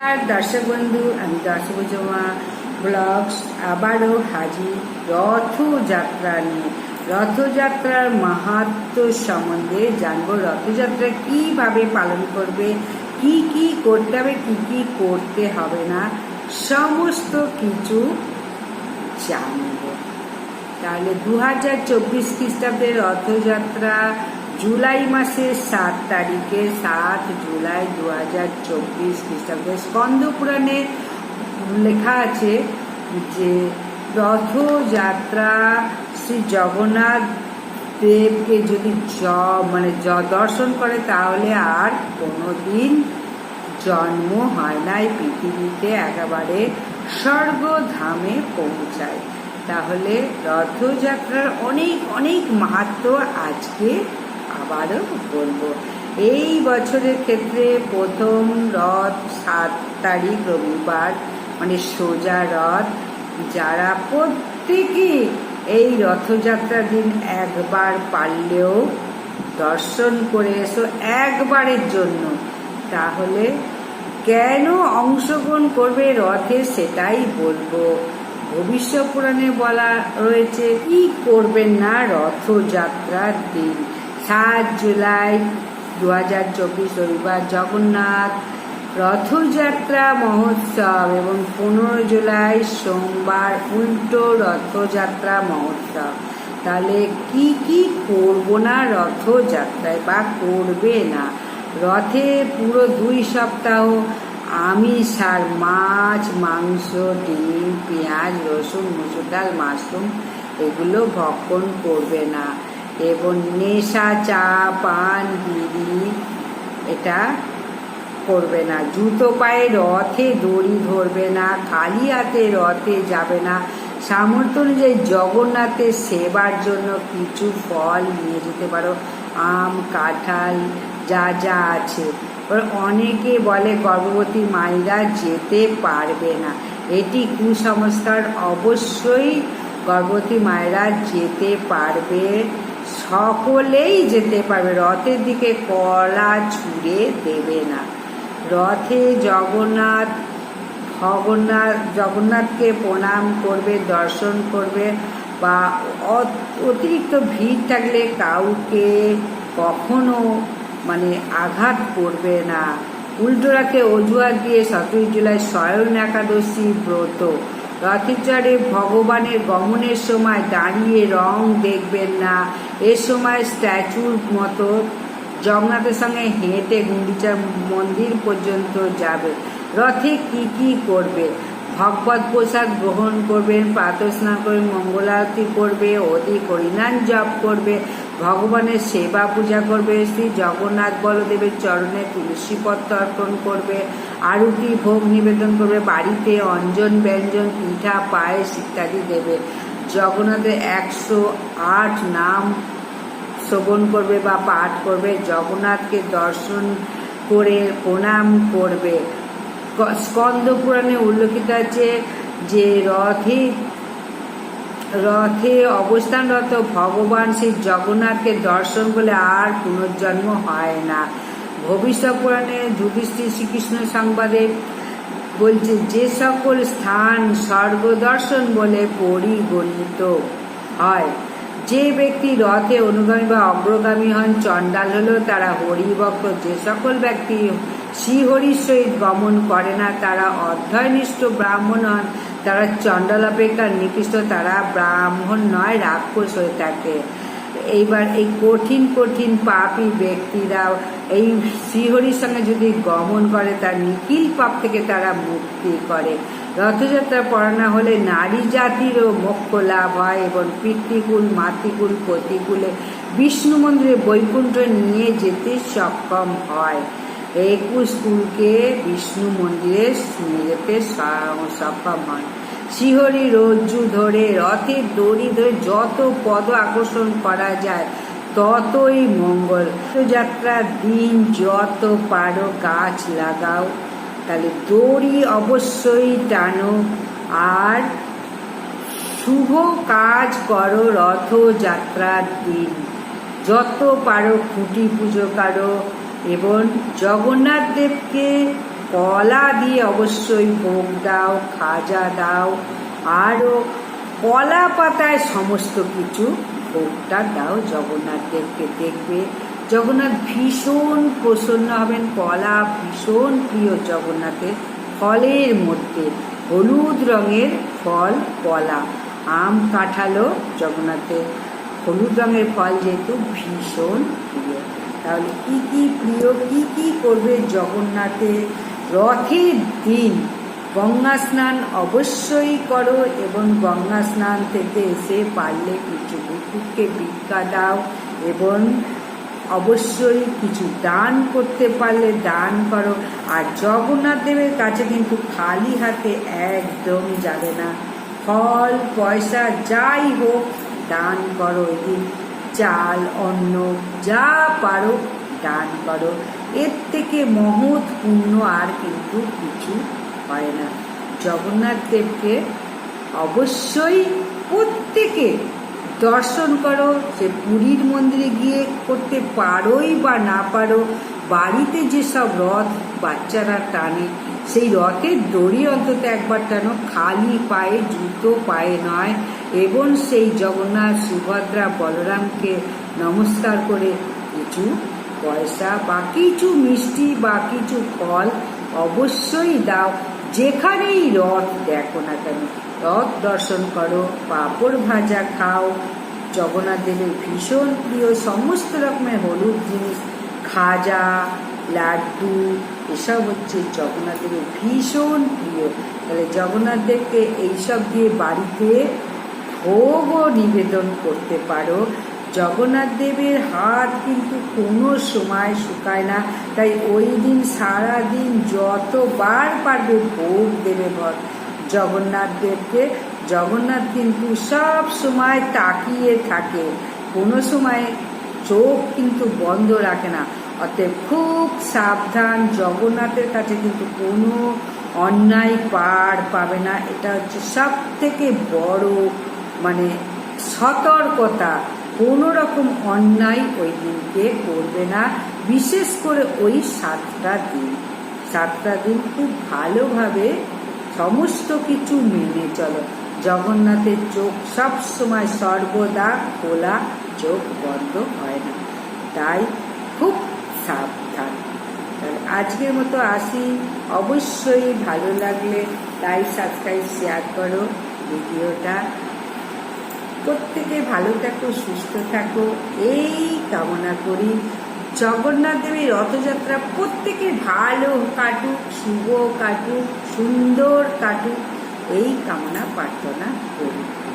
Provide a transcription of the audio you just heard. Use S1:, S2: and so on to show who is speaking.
S1: দর্শক বন্ধু, আমি দর্শকজমা ব্লগস, আবারও হাজির রথযাত্রা নিয়ে। রথযাত্রার মাহাত্ম সম্বন্ধে জানব রথযাত্রা কীভাবে পালন করবে, কি কি করতে হবে, কি কি করতে হবে না, সমস্ত কিছু জানব। তাহলে দু হাজার চব্বিশ খ্রিস্টাব্দের রথযাত্রা জুলাই মাসের সাত তারিখে সাত জুলাই দু হাজার চব্বিশ খ্রিস্টাব্দে স্কন্দ পুরাণে লেখা আছে যে রথযাত্রা শ্রী জগন্নাথ দেবকে যদি জ মানে জ দর্শন করে, তাহলে আর কোনো দিন জন্ম হয় না এই পৃথিবীতে, একেবারে স্বর্গধামে পৌঁছায়। তাহলে রথযাত্রার অনেক অনেক মাহাত্ম আজকে আবারও বলব, এই বছরের ক্ষেত্রে প্রথম রথ সাত তারিখ রবিবার মানে সোজা রথ, যারা প্রত্যেকে এই রথযাত্রার দিন একবার পারলেও দর্শন করে এসো একবারের জন্য, তাহলে কেন অংশগ্রহণ করবে রথে সেটাই বলব। ভবিষ্য পুরাণে বলা রয়েছে, কি করবেন না রথযাত্রার দিন? সাত জুলাই দু হাজার চব্বিশ রবিবার জগন্নাথ রথযাত্রা মহোৎসব এবং পনেরো জুলাই সোমবার উল্টো রথযাত্রা মহোৎসব। তাহলে কি কি করব না রথযাত্রায় বা করবে না? রথে পুরো দুই সপ্তাহ আমিষ আর মাছ, মাংস, ডিম, পেঁয়াজ, রসুন, মুসুর ডাল, মাশরুম এগুলো ভক্ষণ করবে না। এবং নেশা, চা, পান, বিড়ি এটা করবে না। জুতো পায়ে রথে, দড়ি ধরবে না খালি হাতে রথে যাবে না। সামর্থ্য অনুযায়ী জগন্নাথের সেবার জন্য কিছু ফল নিয়ে যেতে পারো। আম, কাঁঠাল, যা যা আছে। অনেকে বলে, গর্ভবতী মায়েরা যেতে পারবে না। এটি কুসংস্কার। অবশ্যই গর্ভবতী মায়েরা যেতে পারবে সকলেই যেতে পারবে। রথের দিকে কলা ছুঁড়ে দেবে না। রথে জগন্নাথ জগন্নাথ জগন্নাথকে প্রণাম করবে, দর্শন করবে বা অতিরিক্ত ভিড় থাকলে কাউকে কখনো মানে আঘাত করবে না। উল্টোরাকে অজুহাত দিয়ে সতেরোই জুলাই স্বয়ং একাদশী ব্রত। রথের ভগবানের গমনের সময় দাঁড়িয়ে রং দেখবেন না। এ সময় স্ট্যাচুর মতো জগন্নাথের সঙ্গে হেঁটে গুন্ডিচার মন্দির পর্যন্ত যাবে। রথে কি কি করবে? ভগবত প্রসাদ গ্রহণ করবেন প্রাতঃ স্নান করবেন মঙ্গলারতি করবে অধিক হরিনাম জপ করবে, ভগবানের সেবা পূজা করবে, শ্রী জগন্নাথ বলদেবের চরণে তুলসী পত্র অর্পণ করবে আরতি ভোগ নিবেদন করবে, বাড়িতে অঞ্জন, ব্যঞ্জন, পিঠা, পায়েস ইত্যাদি দেবে। জগন্নাথের একশো আট নাম শ্রবণ করবে বা পাঠ করবে। জগন্নাথকে দর্শন করে প্রণাম করবে। স্কন্দ পুরাণে উল্লেখিত আছে যে রথে রথে অবস্থানরত ভগবান শ্রী জগন্নাথকে দর্শন করলে আর পুনর্জন্ম হয় না। ভবিষ্যৎ পুরাণে যুধিষ্ঠির শ্রীকৃষ্ণ সংবাদে বলছে, যে সকল স্থান স্বর্গ দর্শন বলে পরিগণিত হয়। যে ব্যক্তি রথে অনুগামী বা অগ্রগামী হন, চণ্ডাল হলেও তারা হরিভক্ত। যে সকল ব্যক্তি শ্রীহরির সহিত গমন করে না, তারা অধ্যয়নিষ্ঠ ব্রাহ্মণ হন। তারা চণ্ডাল অপেক্ষা নিকৃষ্ট, তারা ব্রাহ্মণ নয়, রাক্ষস হয়ে থাকে। এইবার এই কঠিন কঠিন পাপি ব্যক্তিরা এই শ্রীহরির সঙ্গে যদি গমন করে, তার নিখিল পাপ থেকে তারা মুক্তি করে। রথযাত্রা পড়ানো হলে নারী জাতিরও মোক্ষ লাভ হয় এবং পিতৃকুল, মাতৃকুল প্রতিকূলে বিষ্ণু মন্দিরে বৈকুণ্ঠ নিয়ে যেতে সক্ষম হয়। একুশ কুলকে বিষ্ণু মন্দিরে নিয়ে যেতে সক্ষম হয়। শিহরি রজ্জু ধরে রথের দড়ি ধরে যত পদ আকর্ষণ করা যায়, ততই মঙ্গল। যাত্রার দিন যত পারো গাছ লাগাও, তাহলে দড়ি অবশ্যই টানো। আর শুভ কাজ করো রথযাত্রার দিন। যত পারো খুঁটি পুজো করো, এবং জগন্নাথ দেবকে কলা দিয়ে অবশ্যই ভোগ দাও, খাজা দাও, আরও কলা পাতায় সমস্ত কিছু ভোগটা দাও। জগন্নাথ দেবকে দেখবে। জগন্নাথ ভীষণ প্রসন্ন হবেন। কলা ভীষণ প্রিয় জগন্নাথের ফলের মধ্যে। হলুদ রঙের ফল, কলা। আম কাঁঠালও জগন্নাথের হলুদ রঙের ফল যেহেতু ভীষণ প্রিয়। তাহলে কী কী প্রিয়, কী কী করবে জগন্নাথের রথের দিন গঙ্গা স্নান অবশ্যই করো এবং গঙ্গা স্নান থেকে এসে পারলে কিছু কুকুরকে ভিক্ষা দাও এবং অবশ্যই কিছু দান করতে পারলে দান করো। আর জগন্নাথ দেবের কাছে কিন্তু খালি হাতে একদম যাবে না। ফল, পয়সা, যাই হোক, দান করো এদিন। চাল, অন্ন, যা পারো, দান করো। এর থেকে মহৎ পুণ্য আর কিন্তু কিছু হয় না। জগন্নাথ দেবকে অবশ্যই প্রত্যেকে দর্শন করো, সে পুরীর মন্দিরে গিয়ে করতে পারোই বা না পারো, বাড়িতে যেসব রথ বাচ্চারা টানে, সেই রথের দড়ি অন্তত একবার টানো, খালি পায়ে, জুতো, পায়ে নয়, এবং সেই জগন্নাথ, সুভদ্রা, বলরামকে নমস্কার করে কিছু পয়সা বা কিছু মিষ্টি বা কিছু ফল অবশ্যই দাও। যেখানেই রথ দেখো না কেন, রথ দর্শন করো, পাঁপড় ভাজা খাও। জগন্নাথ দেবের ভীষণ প্রিয় সমস্ত রকমের হলুদ জিনিস, খাজা, লাড্ডু, এসব হচ্ছে জগন্নাথ দেবের ভীষণ প্রিয়। তাহলে জগন্নাথ দেবকে এইসব দিয়ে বাড়িতে ভোগও নিবেদন করতে পারো। জগন্নাথ দেবের হাত কিন্তু কোনো সময় শুকায় না। তাই ওই দিন সারাদিন যতবার পারবে ভোগ দেবে ভর জগন্নাথ দেবকে, জগন্নাথ কিন্তু সব সময় তাকিয়ে থাকে। কোনো সময় চোখ কিন্তু বন্ধ রাখে না। অতএব খুব সাবধান, জগন্নাথের কাছে কিন্তু কোনো অন্যায় পার পাবে না। এটা হচ্ছে সব থেকে বড় মানে সতর্কতা। কোনো রকম অন্যায় ওই দিনকে করবে না, বিশেষ করে ওই সাতটা দিন। সাতটা দিন খুব ভালোভাবে সমস্ত কিছু মেনে চলো। জগন্নাথের চোখ সব সময় সর্বদা খোলা, চোখ বন্ধ হয় না। তাই খুব সাবধান। আজকের মতো আসি। অবশ্যই ভালো লাগলে লাইক সাবস্ক্রাইব শেয়ার করো। ভিডিওটা প্রত্যেকে ভালো থাকো, সুস্থ থাকো। এই কামনা করি। জগন্নাথ দেবের রথযাত্রা প্রত্যেকে ভালো কাটুক, শুভ কাটুক, সুন্দর কাটুক। এই কামনা প্রার্থনা করি।